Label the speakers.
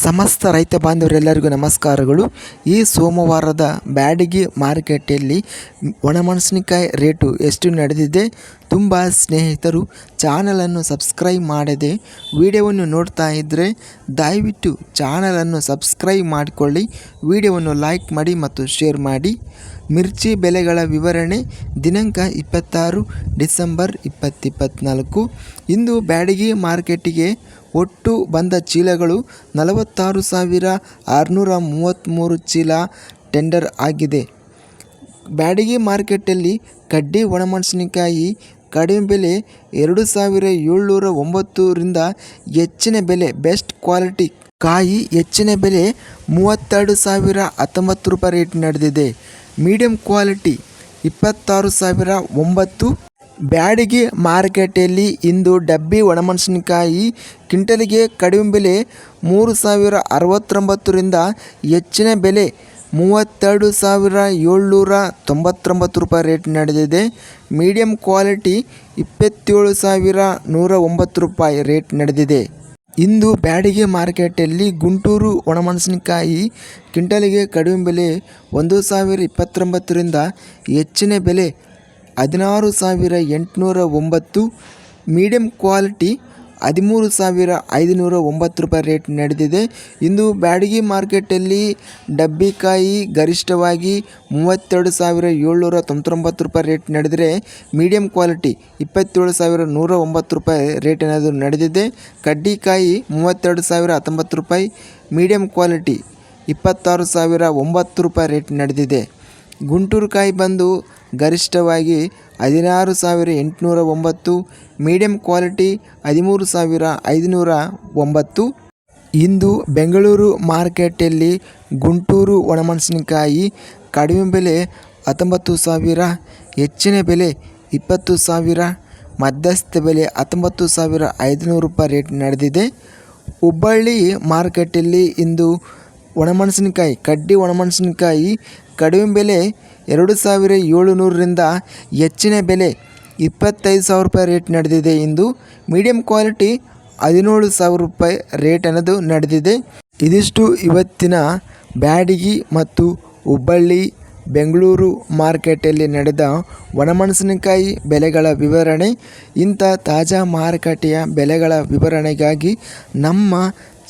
Speaker 1: ಸಮಸ್ತ ರೈತ ಬಾಂಧವರೆಲ್ಲರಿಗೂ ನಮಸ್ಕಾರಗಳು. ಈ ಸೋಮವಾರದ ಬ್ಯಾಡಗಿ ಮಾರುಕಟ್ಟೆಯಲ್ಲಿ ಒಣಮೆಣಸಿನಕಾಯಿ ರೇಟು ಎಷ್ಟು ನಡೆದಿದೆ ತುಂಬ ಸ್ನೇಹಿತರು ಚಾನಲನ್ನು ಸಬ್ಸ್ಕ್ರೈಬ್ ಮಾಡದೆ ವಿಡಿಯೋವನ್ನು ನೋಡ್ತಾ ಇದ್ದರೆ ದಯವಿಟ್ಟು ಚಾನಲನ್ನು ಸಬ್ಸ್ಕ್ರೈಬ್ ಮಾಡಿಕೊಳ್ಳಿ, ವಿಡಿಯೋವನ್ನು ಲೈಕ್ ಮಾಡಿ ಮತ್ತು ಶೇರ್ ಮಾಡಿ. ಮಿರ್ಚಿ ಬೆಲೆಗಳ ವಿವರಣೆ ದಿನಾಂಕ ಇಪ್ಪತ್ತಾರು ಡಿಸೆಂಬರ್ ಇಪ್ಪತ್ತಿಪ್ಪತ್ನಾಲ್ಕು ಇಂದು ಬ್ಯಾಡಗಿ ಮಾರ್ಕೆಟಿಗೆ ಒಟ್ಟು ಬಂದ ಚೀಲಗಳು ನಲವತ್ತಾರು ಸಾವಿರ ಆರುನೂರ ಮೂವತ್ತ್ಮೂರು ಚೀಲ ಟೆಂಡರ್ ಆಗಿದೆ. ಬ್ಯಾಡಗಿ ಮಾರ್ಕೆಟಲ್ಲಿ ಕಡ್ಡಿ ಒಣಮೆಣಸಿನಕಾಯಿ ಕಡಿಮೆ ಬೆಲೆ ಎರಡು ಸಾವಿರ ಏಳ್ನೂರ ಒಂಬತ್ತರಿಂದ ಹೆಚ್ಚಿನ ಬೆಲೆ ಬೆಸ್ಟ್ ಕ್ವಾಲಿಟಿ ಕಾಯಿ ಹೆಚ್ಚಿನ ಬೆಲೆ ಮೂವತ್ತೆರಡು ಸಾವಿರ ಹತ್ತೊಂಬತ್ತು ರೂಪಾಯಿ ರೇಟ್ ನಡೆದಿದೆ. ಮೀಡಿಯಂ ಕ್ವಾಲಿಟಿ ಇಪ್ಪತ್ತಾರು ಸಾವಿರ ಒಂಬತ್ತು ಬ್ಯಾಡಗಿ ಮಾರುಕಟ್ಟೆಯಲ್ಲಿ ಇಂದು ಡಬ್ಬಿ ಒಣಮೆಣಸಿನಕಾಯಿ ಕ್ವಿಂಟಲಿಗೆ ಕಡಿಮೆ ಬೆಲೆ ಮೂರು ಸಾವಿರ ಅರವತ್ತೊಂಬತ್ತರಿಂದ ಹೆಚ್ಚಿನ ಬೆಲೆ ಮೂವತ್ತೆರಡು ಸಾವಿರ ಏಳ್ನೂರ ತೊಂಬತ್ತೊಂಬತ್ತು ರೂಪಾಯಿ ರೇಟ್ ನಡೆದಿದೆ. ಮೀಡಿಯಂ ಕ್ವಾಲಿಟಿ ಇಪ್ಪತ್ತೇಳು ಸಾವಿರ ನೂರ ಒಂಬತ್ತು ರೂಪಾಯಿ ರೇಟ್ ನಡೆದಿದೆ. ಇಂದು ಬ್ಯಾಡಿಗೆ ಮಾರ್ಕೆಟಲ್ಲಿ ಗುಂಟೂರು ಒಣಮೆಣಸಿನಕಾಯಿ ಕ್ವಿಂಟಲಿಗೆ ಕಡಿಮೆ ಬೆಲೆ ಒಂದು ಸಾವಿರ ಇಪ್ಪತ್ತೊಂಬತ್ತರಿಂದ ಹೆಚ್ಚಿನ ಬೆಲೆ ಹದಿನಾರು ಸಾವಿರ ಎಂಟುನೂರ ಒಂಬತ್ತು ಮೀಡಿಯಂ ಕ್ವಾಲಿಟಿ ಹದಿಮೂರು ಸಾವಿರ ಐದುನೂರ ಒಂಬತ್ತು ರೂಪಾಯಿ ರೇಟ್ ನಡೆದಿದೆ. ಇಂದು ಬ್ಯಾಡಗಿ ಮಾರ್ಕೆಟಲ್ಲಿ ಡಬ್ಬಿಕಾಯಿ ಗರಿಷ್ಠವಾಗಿ ಮೂವತ್ತೆರಡು ಸಾವಿರ ಏಳ್ನೂರ ತೊಂಬತ್ತೊಂಬತ್ತು ರೂಪಾಯಿ ರೇಟ್ ನಡೆದರೆ ಮೀಡಿಯಂ ಕ್ವಾಲಿಟಿ ಇಪ್ಪತ್ತೇಳು ಸಾವಿರ ನೂರ ಒಂಬತ್ತು ರೂಪಾಯಿ ರೇಟ್ ಏನಾದರೂ ನಡೆದಿದೆ. ಕಡ್ಡಿಕಾಯಿ ಮೂವತ್ತೆರಡು ಸಾವಿರ ಹತ್ತೊಂಬತ್ತು ರೂಪಾಯಿ ಮೀಡಿಯಂ ಕ್ವಾಲಿಟಿ ಇಪ್ಪತ್ತಾರು ಸಾವಿರ ಒಂಬತ್ತು ರೂಪಾಯಿ ರೇಟ್ ನಡೆದಿದೆ. ಗುಂಟೂರು ಕಾಯಿ ಬಂದು ಗರಿಷ್ಠವಾಗಿ ಹದಿನಾರು ಸಾವಿರ ಎಂಟುನೂರ ಒಂಬತ್ತು ಮೀಡಿಯಂ ಕ್ವಾಲಿಟಿ ಹದಿಮೂರು ಸಾವಿರ ಐದುನೂರ ಒಂಬತ್ತು. ಇಂದು ಬೆಂಗಳೂರು ಮಾರ್ಕೆಟಲ್ಲಿ ಗುಂಟೂರು ಒಣಮೆಣಸಿನಕಾಯಿ ಕಡಿಮೆ ಬೆಲೆ ಹತ್ತೊಂಬತ್ತು ಸಾವಿರ, ಹೆಚ್ಚಿನ ಬೆಲೆ ಇಪ್ಪತ್ತು ಸಾವಿರ, ಮಧ್ಯಸ್ಥ ಬೆಲೆ ಹತ್ತೊಂಬತ್ತು ಸಾವಿರ ಐದುನೂರು ರೂಪಾಯಿ ರೇಟ್ ನಡೆದಿದೆ. ಹುಬ್ಬಳ್ಳಿ ಮಾರ್ಕೆಟಲ್ಲಿ ಇಂದು ಒಣಮೆಣಸಿನಕಾಯಿ, ಕಡ್ಡಿ ಒಣಮೆಣಸಿನಕಾಯಿ ಕಡಿಮೆ ಬೆಲೆ ಎರಡು ಸಾವಿರ ಏಳುನೂರರಿಂದ ಹೆಚ್ಚಿನ ಬೆಲೆ ಇಪ್ಪತ್ತೈದು ಸಾವಿರ ರೂಪಾಯಿ ರೇಟ್ ನಡೆದಿದೆ ಇಂದು ಮೀಡಿಯಂ ಕ್ವಾಲಿಟಿ ಹದಿನೇಳು ಸಾವಿರ ರೂಪಾಯಿ ರೇಟ್ ಅನ್ನೋದು ನಡೆದಿದೆ. ಇದಿಷ್ಟು ಇವತ್ತಿನ ಬ್ಯಾಡಗಿ ಮತ್ತು ಹುಬ್ಬಳ್ಳಿ, ಬೆಂಗಳೂರು ಮಾರ್ಕೆಟಲ್ಲಿ ನಡೆದ ಒಣಮೆಣಸಿನಕಾಯಿ ಬೆಲೆಗಳ ವಿವರಣೆ, ಇಂಥ ತಾಜಾ ಮಾರುಕಟ್ಟೆಯ ಬೆಲೆಗಳ ವಿವರಣೆಗಾಗಿ ನಮ್ಮ